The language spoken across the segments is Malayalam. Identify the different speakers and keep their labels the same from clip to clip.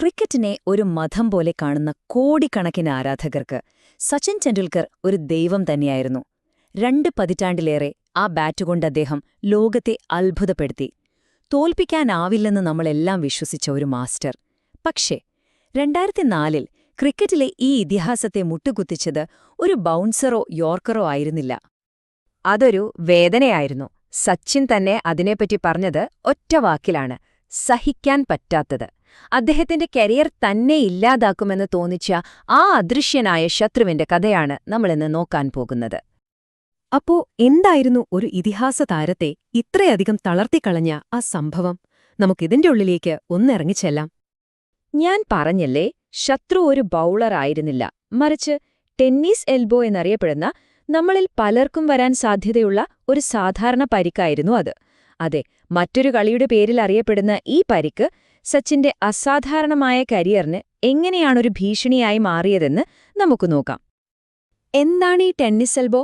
Speaker 1: ക്രിക്കറ്റിനെ ഒരു മതം പോലെ കാണുന്ന കോടിക്കണക്കിന് ആരാധകർക്ക് സച്ചിൻ ടെണ്ടുൽക്കർ ഒരു ദൈവം തന്നെയായിരുന്നു. രണ്ട് പതിറ്റാണ്ടിലേറെ ആ ബാറ്റുകൊണ്ട് അദ്ദേഹം ലോകത്തെ അത്ഭുതപ്പെടുത്തി. തോൽപ്പിക്കാനാവില്ലെന്ന് നമ്മളെല്ലാം വിശ്വസിച്ച ഒരു മാസ്റ്റർ. പക്ഷേ രണ്ടായിരത്തി നാലിൽ ക്രിക്കറ്റിലെ ഈ ഇതിഹാസത്തെ മുട്ടുകുത്തിച്ചത് ഒരു ബൗൺസറോ യോർക്കറോ ആയിരുന്നില്ല.
Speaker 2: അതൊരു വേദനയായിരുന്നു. സച്ചിൻ തന്നെ അതിനെപ്പറ്റി പറഞ്ഞത് ഒറ്റ വാക്കിലാണ് സഹിക്കാൻ പറ്റാത്തത്. അദ്ദേഹത്തിന്റെ കരിയർ തന്നെ ഇല്ലാതാക്കുമെന്ന് തോന്നിച്ച ആ അദൃശ്യനായ ശത്രുവിന്റെ കഥയാണ് നമ്മളിന്ന് നോക്കാൻ പോകുന്നത്.
Speaker 3: അപ്പോ എന്തായിരുന്നു ഒരു ഇതിഹാസ താരത്തെ ഇത്രയധികം തളർത്തിക്കളഞ്ഞ ആ സംഭവം? നമുക്കിതിന്റെ ഉള്ളിലേക്ക് ഒന്നിറങ്ങിച്ചെല്ലാം
Speaker 2: ഞാൻ പറഞ്ഞല്ലേ ശത്രു ഒരു ബൗളർ ആയിരുന്നില്ല. മറിച്ച് ടെന്നീസ് എൽബോ എന്നറിയപ്പെടുന്ന നമ്മളിൽ പലർക്കും വരാൻ സാധ്യതയുള്ള ഒരു സാധാരണ പരിക്കായിരുന്നു അത്. അതെ മറ്റൊരു കളിയുടെ പേരിൽ അറിയപ്പെടുന്ന ഈ പരിക്ക് സച്ചിന്റെ അസാധാരണമായ കരിയറിന് എങ്ങനെയാണൊരു ഭീഷണിയായി മാറിയതെന്ന് നമുക്ക് നോക്കാം. എന്താണ് ഈ ടെന്നീസ് എൽബോ?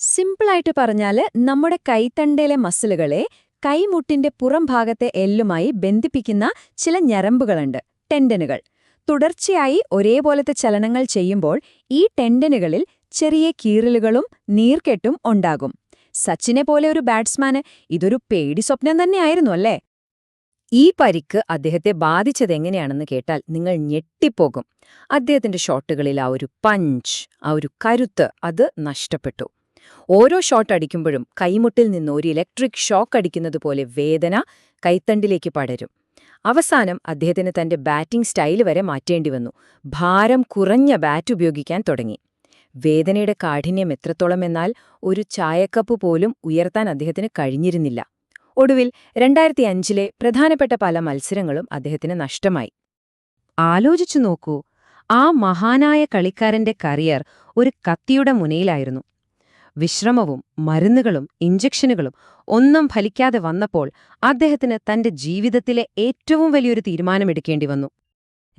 Speaker 2: സിമ്പിളായിട്ട് പറഞ്ഞാൽ നമ്മുടെ കൈത്തണ്ടയിലെ മസിലുകളെ കൈമുട്ടിന്റെ പുറം ഭാഗത്തെ എല്ലുമായി ബന്ധിപ്പിക്കുന്ന ചില ഞരമ്പുകളുണ്ട് ടെൻഡനുകൾ. തുടർച്ചയായി ഒരേപോലത്തെ ചലനങ്ങൾ ചെയ്യുമ്പോൾ ഈ ടെൻഡനുകളിൽ ചെറിയ കീറലുകളും നീർക്കെട്ടും ഉണ്ടാകും. സച്ചിനെ പോലെ ഒരു ബാറ്റ്സ്മാന് ഇതൊരു പേടി സ്വപ്നം തന്നെയായിരുന്നു അല്ലേ? ഈ പരിക്ക് അദ്ദേഹത്തെ ബാധിച്ചതെങ്ങനെയാണെന്ന് കേട്ടാൽ നിങ്ങൾ ഞെട്ടിപ്പോകും. അദ്ദേഹത്തിന്റെ ഷോട്ടുകളിൽ ആ ഒരു പഞ്ച് ആ ഒരു കരുത്ത് അത് നഷ്ടപ്പെട്ടു. ഓരോ ഷോട്ട് അടിക്കുമ്പോഴും കൈമുട്ടിൽ നിന്ന് ഒരു ഇലക്ട്രിക് ഷോക്ക് അടിക്കുന്നതുപോലെ വേദന കൈത്തണ്ടിലേക്ക് പടരും. അവസാനം അദ്ദേഹത്തിന് തന്റെ ബാറ്റിംഗ് സ്റ്റൈൽ വരെ മാറ്റേണ്ടി വന്നു. ഭാരം കുറഞ്ഞ ബാറ്റ് ഉപയോഗിക്കാൻ തുടങ്ങി. വേദനയുടെ കാഠിന്യം എത്രത്തോളമെന്നാൽ ഒരു ചായക്കപ്പ് പോലും ഉയർത്താൻ അദ്ദേഹത്തിന് കഴിഞ്ഞിരുന്നില്ല. ഒടുവിൽ രണ്ടായിരത്തി അഞ്ചിലെ പ്രധാനപ്പെട്ട പല മത്സരങ്ങളും അദ്ദേഹത്തിന് നഷ്ടമായി. ആലോചിച്ചു നോക്കൂ ആ മഹാനായ കളിക്കാരന്റെ കരിയർ ഒരു കത്തിയുടെ മുനയിലായിരുന്നു. വിശ്രമവും മരുന്നുകളും ഇഞ്ചക്ഷനുകളും ഒന്നും ഫലിക്കാതെ വന്നപ്പോൾ അദ്ദേഹത്തിന് തന്റെ ജീവിതത്തിലെ ഏറ്റവും വലിയൊരു തീരുമാനമെടുക്കേണ്ടി വന്നു.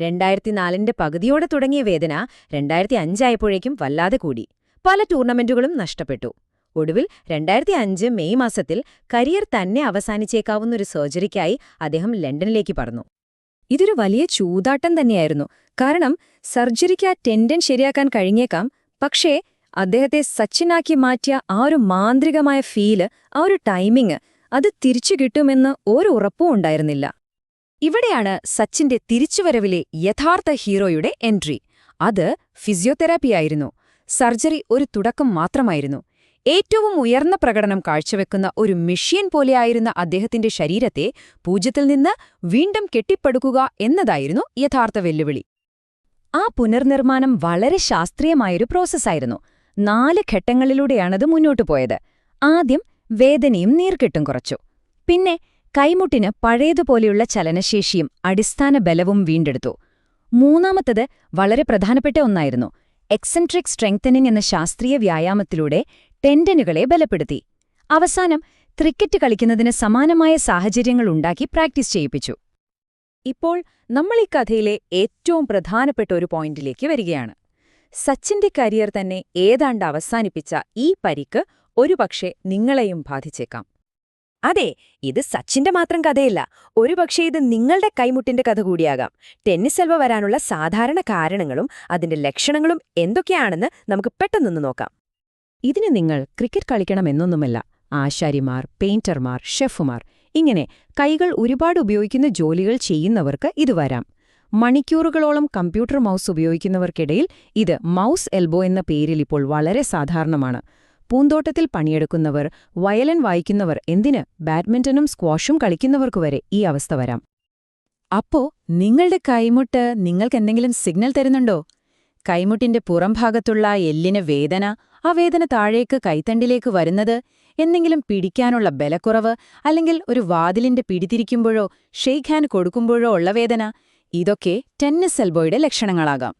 Speaker 2: രണ്ടായിരത്തി നാലിന്റെ പകുതിയോടെ തുടങ്ങിയ വേദന രണ്ടായിരത്തി അഞ്ചായപ്പോഴേക്കും വല്ലാതെ കൂടി. പല ടൂർണമെന്റുകളും നഷ്ടപ്പെട്ടു. ഒടുവിൽ രണ്ടായിരത്തി അഞ്ച് മെയ് മാസത്തിൽ കരിയർ തന്നെ അവസാനിച്ചേക്കാവുന്ന ഒരു സർജറിക്കായി അദ്ദേഹം ലണ്ടനിലേക്ക് പറഞ്ഞു ഇതൊരു വലിയ ചൂതാട്ടം തന്നെയായിരുന്നു. കാരണം സർജറിക്ക് ആ ടെൻഡൻ ശരിയാക്കാൻ കഴിഞ്ഞേക്കാം പക്ഷേ അദ്ദേഹത്തെ സച്ചിനാക്കി മാറ്റിയ ആ ഒരു മാന്ത്രികമായ ഫീൽ ആ ഒരു ടൈമിങ് അത് തിരിച്ചു കിട്ടുമെന്ന് ഒരു ഉറപ്പും ഉണ്ടായിരുന്നില്ല. ഇവിടെയാണ് സച്ചിന്റെ തിരിച്ചുവരവിലെ യഥാർത്ഥ ഹീറോയുടെ എൻട്രി. അത് ഫിസിയോതെറാപ്പിയായിരുന്നു സർജറി ഒരു തുടക്കം മാത്രമായിരുന്നു. ഏറ്റവും ഉയർന്ന പ്രകടനം കാഴ്ചവെക്കുന്ന ഒരു മെഷീൻ പോലെയായിരുന്ന അദ്ദേഹത്തിന്റെ ശരീരത്തെ പൂജ്യത്തിൽ നിന്ന് വീണ്ടും കെട്ടിപ്പടുക്കുക എന്നതായിരുന്നു യഥാർത്ഥ വെല്ലുവിളി. ആ പുനർനിർമ്മാണം വളരെ ശാസ്ത്രീയമായൊരു പ്രോസസ്സായിരുന്നു. നാല് ഘട്ടങ്ങളിലൂടെയാണത് മുന്നോട്ടു പോയത്. ആദ്യം വേദനയും നീർക്കെട്ടും കുറച്ചു. പിന്നെ കൈമുട്ടിന് പഴയതുപോലെയുള്ള ചലനശേഷിയും അടിസ്ഥാന ബലവും വീണ്ടെടുത്തു. മൂന്നാമത്തത് വളരെ പ്രധാനപ്പെട്ട ഒന്നായിരുന്നു. എക്സെൻട്രിക് സ്ട്രെങ്തനിങ് എന്ന ശാസ്ത്രീയ വ്യായാമത്തിലൂടെ ടെൻഡനുകളെ ബലപ്പെടുത്തി. അവസാനം ക്രിക്കറ്റ് കളിക്കുന്നതിന് സമാനമായ സാഹചര്യങ്ങൾ ഉണ്ടാക്കി പ്രാക്ടീസ് ചെയ്യിപ്പിച്ചു. ഇപ്പോൾ നമ്മൾ ഈ കഥയിലെ ഏറ്റവും പ്രധാനപ്പെട്ട ഒരു പോയിന്റിലേക്ക് വരികയാണ്. സച്ചിന്റെ കരിയർ തന്നെ ഏതാണ്ട് അവസാനിപ്പിച്ച ഈ പരിക്ക് ഒരുപക്ഷെ നിങ്ങളെയും ബാധിച്ചേക്കാം. അതെ ഇത് സച്ചിന്റെ മാത്രം കഥയല്ല. ഒരുപക്ഷെ ഇത് നിങ്ങളുടെ കൈമുട്ടിന്റെ കഥ കൂടിയാകാം. ടെന്നിസ് സെൽവ വരാനുള്ള സാധാരണ കാരണങ്ങളും അതിന്റെ ലക്ഷണങ്ങളും എന്തൊക്കെയാണെന്ന് നമുക്ക് പെട്ടെന്നൊന്ന് നോക്കാം. ഇതിന് നിങ്ങൾ ക്രിക്കറ്റ് കളിക്കണമെന്നൊന്നുമല്ല. ആശാരിമാർ പെയിന്റർമാർ ഷെഫുമാർ ഇങ്ങനെ കൈകൾ ഒരുപാട് ഉപയോഗിക്കുന്ന ജോലികൾ ചെയ്യുന്നവർക്ക് ഇത് വരാം. മണിക്കൂറുകളോളം കമ്പ്യൂട്ടർ മൗസ് ഉപയോഗിക്കുന്നവർക്കിടയിൽ ഇത് മൗസ് എൽബോ എന്ന പേരിൽ ഇപ്പോൾ വളരെ സാധാരണമാണ്. പൂന്തോട്ടത്തിൽ പണിയെടുക്കുന്നവർ വയലൻ വായിക്കുന്നവർ എന്തിന് ബാഡ്മിന്റണും സ്ക്വാഷും കളിക്കുന്നവർക്കു വരെ ഈ അവസ്ഥ വരാം. അപ്പോ നിങ്ങളുടെ കൈമുട്ട് നിങ്ങൾക്കെന്തെങ്കിലും സിഗ്നൽ തരുന്നുണ്ടോ? കൈമുട്ടിന്റെ പുറംഭാഗത്തുള്ള എല്ലിന് വേദന ആ വേദന താഴേക്ക് കൈത്തണ്ടിലേക്ക് വരുന്നത് എന്തെങ്കിലും പിടിക്കാനുള്ള ബലക്കുറവ് അല്ലെങ്കിൽ ഒരു വാതിലിന്റെ പിടിതിരിക്കുമ്പോഴോ ഷെയ്ഖ് ഹാൻഡ് കൊടുക്കുമ്പോഴോ ഉള്ള വേദന ഇതൊക്കെ ടെന്നിസ് എൽബോയുടെ ലക്ഷണങ്ങളാകാം.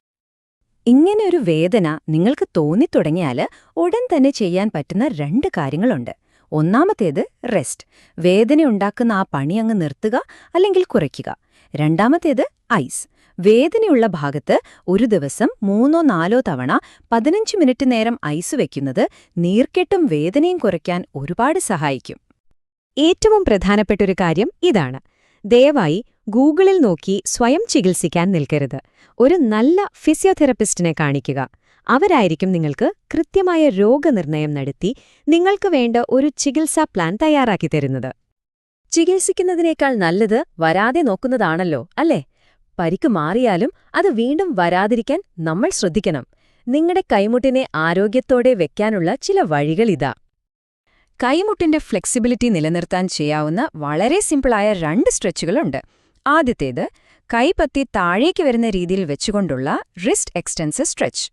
Speaker 2: ഇങ്ങനെ ഒരു വേദന നിങ്ങൾക്ക് തോന്നിത്തുടങ്ങിയാൽ ഉടൻ തന്നെ ചെയ്യാൻ പറ്റുന്ന രണ്ട് കാര്യങ്ങളുണ്ട്. ഒന്നാമത്തേത് റെസ്റ്റ്. വേദനയുണ്ടാക്കുന്ന ആ പണി അങ്ങ് നിർത്തുക അല്ലെങ്കിൽ കുറയ്ക്കുക. രണ്ടാമത്തേത് ഐസ്. വേദനയുള്ള ഭാഗത്ത് ഒരു ദിവസം മൂന്നോ നാലോ തവണ പതിനഞ്ച് മിനിറ്റ് നേരം ഐസ് വയ്ക്കുന്നത് നീർക്കെട്ടും വേദനയും കുറയ്ക്കാൻ ഒരുപാട് സഹായിക്കും. ഏറ്റവും പ്രധാനപ്പെട്ടൊരു കാര്യം ഇതാണ്. ദയവായി
Speaker 3: ഗൂഗിളിൽ നോക്കി സ്വയം ചികിത്സിക്കാൻ നിൽക്കരുത്. ഒരു നല്ല ഫിസിയോതെറപ്പിസ്റ്റിനെ കാണിക്കുക. അവരായിരിക്കും നിങ്ങൾക്ക് കൃത്യമായ രോഗനിർണയം നടത്തി നിങ്ങൾക്ക് വേണ്ട ഒരു ചികിത്സാ പ്ലാൻ തയ്യാറാക്കി തരുന്നത്.
Speaker 2: ചികിത്സിക്കുന്നതിനേക്കാൾ നല്ലത് വരാതെ നോക്കുന്നതാണല്ലോ അല്ലേ? പരിക്ക് മാറിയാലും അത് വീണ്ടും വരാതിരിക്കാൻ നമ്മൾ ശ്രദ്ധിക്കണം. നിങ്ങളുടെ കൈമുട്ടിനെ ആരോഗ്യത്തോടെ വെക്കാനുള്ള ചില വഴികളിതാ കൈമുട്ടിന്റെ ഫ്ലെക്സിബിലിറ്റി നിലനിർത്താൻ ചെയ്യാവുന്ന വളരെ സിമ്പിളായ രണ്ട് സ്ട്രെച്ചുകളുണ്ട്. ആദ്യത്തേത് കൈപ്പത്തി താഴേക്ക് വരുന്ന രീതിയിൽ വെച്ചുകൊണ്ടുള്ള റിസ്റ്റ് എക്സ്റ്റൻസ് സ്ട്രെച്ച്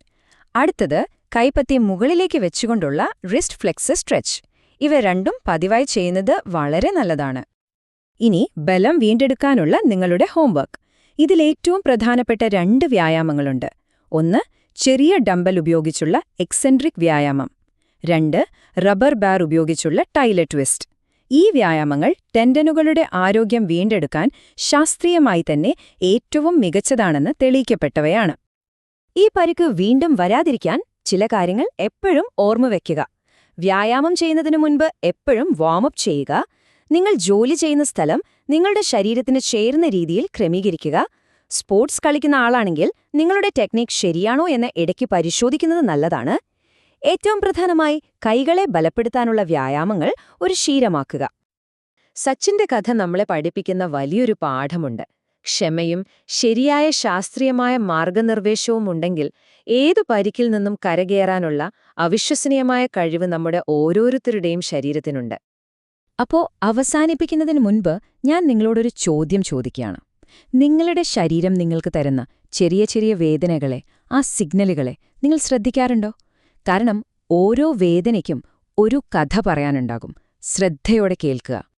Speaker 2: അടുത്തത് കൈപ്പത്തി മുകളിലേക്ക് വെച്ചുകൊണ്ടുള്ള റിസ്റ്റ് ഫ്ലെക്സ് സ്ട്രെച്ച് ഇവ രണ്ടും പതിവായി ചെയ്യുന്നത് വളരെ നല്ലതാണ്. ഇനി ബലം വീണ്ടെടുക്കാനുള്ള നിങ്ങളുടെ ഹോംവർക്ക് ഇതിലേറ്റവും പ്രധാനപ്പെട്ട രണ്ട് വ്യായാമങ്ങളുണ്ട്. ഒന്ന് ചെറിയ ഡമ്പൽ ഉപയോഗിച്ചുള്ള എക്സെൻട്രിക് വ്യായാമം. രണ്ട് റബ്ബർ ബാർ ഉപയോഗിച്ചുള്ള ടൈലറ്റ് ട്വിസ്റ്റ് ഈ വ്യായാമങ്ങൾ ടെൻഡനുകളുടെ ആരോഗ്യം വീണ്ടെടുക്കാൻ ശാസ്ത്രീയമായി തന്നെ ഏറ്റവും മികച്ചതാണെന്ന് തെളിയിക്കപ്പെട്ടവയാണ്. ഈ പരിക്ക് വീണ്ടും വരാതിരിക്കാൻ ചില കാര്യങ്ങൾ എപ്പോഴും ഓർമ്മവെക്കുക വ്യായാമം ചെയ്യുന്നതിനു മുൻപ് എപ്പോഴും വാമപ്പ് ചെയ്യുക. നിങ്ങൾ ജോലി ചെയ്യുന്ന സ്ഥലം നിങ്ങളുടെ ശരീരത്തിന് ചേരുന്ന രീതിയിൽ ക്രമീകരിക്കുക. സ്പോർട്സ് കളിക്കുന്ന ആളാണെങ്കിൽ നിങ്ങളുടെ ടെക്നിക് ശരിയാണോ എന്ന് ഇടയ്ക്ക് പരിശോധിക്കുന്നത് നല്ലതാണ്. ഏറ്റവും പ്രധാനമായി കൈകളെ ബലപ്പെടുത്താനുള്ള വ്യായാമങ്ങൾ ഒരു ശീലമാക്കുക. സച്ചിന്റെ കഥ നമ്മളെ പഠിപ്പിക്കുന്ന വലിയൊരു പാഠമുണ്ട്. ക്ഷമയും ശരിയായ ശാസ്ത്രീയമായ മാർഗനിർദ്ദേശവും ഉണ്ടെങ്കിൽ ഏതു പരിക്കിൽ നിന്നും കരകയറാനുള്ള അവിശ്വസനീയമായ കഴിവ് നമ്മുടെ ഓരോരുത്തരുടെയും ശരീരത്തിനുണ്ട്. അപ്പോ അവസാനിപ്പിക്കുന്നതിന് മുൻപ് ഞാൻ നിങ്ങളോടൊരു ചോദ്യം ചോദിക്കുകയാണ്. നിങ്ങളുടെ ശരീരം നിങ്ങൾക്ക് തരുന്ന ചെറിയ ചെറിയ വേദനകളെ ആ സിഗ്നലുകളെ നിങ്ങൾ ശ്രദ്ധിക്കാറുണ്ടോ? കാരണം ഓരോ വേദനയ്ക്കും ഒരു കഥ പറയാനുണ്ടാകും. ശ്രദ്ധയോടെ കേൾക്കുക.